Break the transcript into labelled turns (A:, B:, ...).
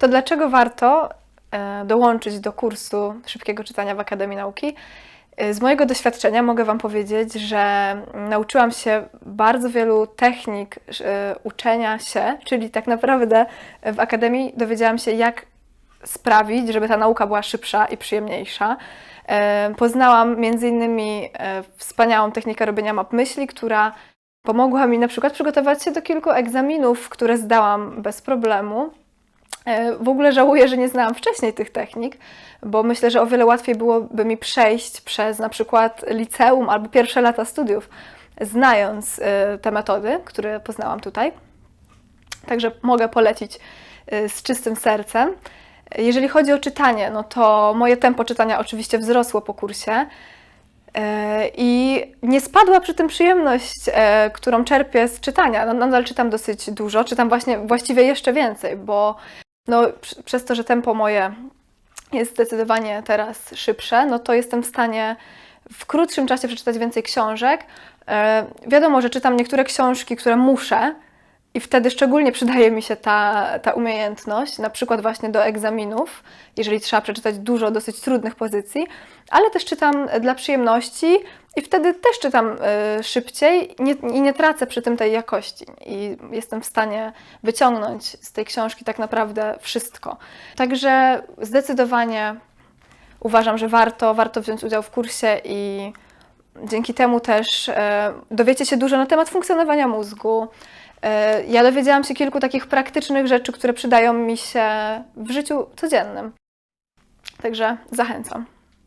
A: to dlaczego warto e, dołączyć do kursu szybkiego czytania w Akademii Nauki? E, Z mojego doświadczenia mogę Wam powiedzieć, że nauczyłam się bardzo wielu technik e, uczenia się, czyli tak naprawdę w Akademii dowiedziałam się, jak sprawić, żeby ta nauka była szybsza i przyjemniejsza. Poznałam między innymi wspaniałą technikę robienia map myśli, która pomogła mi na przykład przygotować się do kilku egzaminów, które zdałam bez problemu. E, W ogóle żałuję, że nie znałam wcześniej tych technik, bo myślę, że o wiele łatwiej byłoby mi przejść przez na przykład liceum albo pierwsze lata studiów, znając e, te metody, które poznałam tutaj. Także mogę polecić y, z czystym sercem. Jeżeli chodzi o czytanie, no to moje tempo czytania oczywiście wzrosło po kursie. E, I nie spadła przy tym przyjemność, e, którą czerpię z czytania. No, nadal czytam dosyć dużo, czytam właśnie właściwie jeszcze więcej, bo no, pr- przez to, że tempo moje jest zdecydowanie teraz szybsze, no to jestem w stanie w krótszym czasie przeczytać więcej książek. E, Wiadomo, że czytam niektóre książki, które muszę, i wtedy szczególnie przydaje mi się ta, ta umiejętność, na przykład właśnie do egzaminów, jeżeli trzeba przeczytać dużo dosyć trudnych pozycji, ale też czytam dla przyjemności i wtedy też czytam y, szybciej nie, i nie tracę przy tym tej jakości. I jestem w stanie wyciągnąć z tej książki tak naprawdę wszystko. Także zdecydowanie uważam, że warto, warto wziąć udział w kursie i dzięki temu też e, dowiecie się dużo na temat funkcjonowania mózgu. E, ja dowiedziałam się kilku takich praktycznych rzeczy, które przydają mi się w życiu codziennym. Także zachęcam.